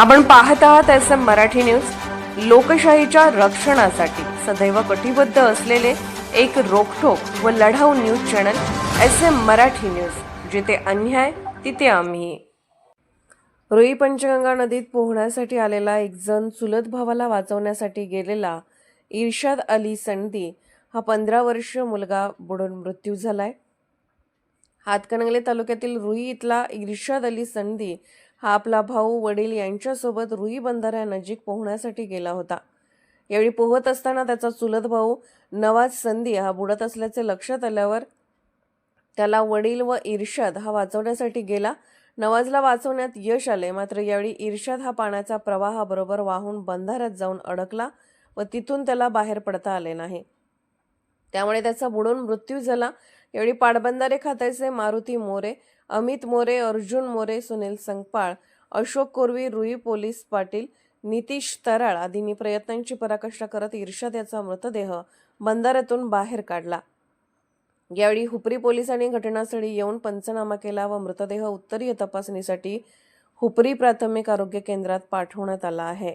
आपण पाहत आहात एस एम मराठी न्यूज. लोकशाहीच्या रक्षणासाठी सदैव कटिबद्ध असलेले एक रोखोक व लढाऊ news channel S M Marathi news. जिथे अन्याय तिथे आम्ही. रुई पंचगंगा नदीत पोहण्यासाठी आलेला एक जण चुलत भावाला वाचवण्यासाठी गेलेला इर्शाद अली संधी हा पंधरा वर्ष मुलगा बुडून मृत्यू झालाय. हातकणंगले तालुक्यातील रुई इथला इर्शाद अली संधी हा आपला भाऊ वडील यांच्यासोबत रुई बंधाऱ्यानजीक पोहण्यासाठी गेला होता. यावेळी पोहत असताना त्याचा चुलत भाऊ नवाज संधी हा बुडत असल्याचे लक्षात आल्यावर त्याला वडील व इर्शाद हा वाचवण्यासाठी गेला. नवाजला वाचवण्यात यश आले. मात्र यावेळी इर्शाद हा पाण्याचा प्रवाहाबरोबर वाहून बंधाऱ्यात जाऊन अडकला व तिथून त्याला बाहेर पडता आले नाही. त्यामुळे त्याचा बुडून मृत्यू झाला. यावेळी पाटबंधारे खात्याचे मारुती मोरे अमित मोरे अर्जुन मोरे सुनील संगपाळ अशोक कोरवी रुई पोलीस पाटील नितीश तराळ आदींनी प्रयत्नांची पराकाष्ठा करत इर्शाद याचा मृतदेह बंधाऱ्यातून बाहेर काढला. यावेळी हुपरी पोलिसांनी घटनास्थळी येऊन पंचनामा केला व मृतदेह उत्तरीय तपासणीसाठी हुपरी प्राथमिक आरोग्य केंद्रात पाठवण्यात आला आहे.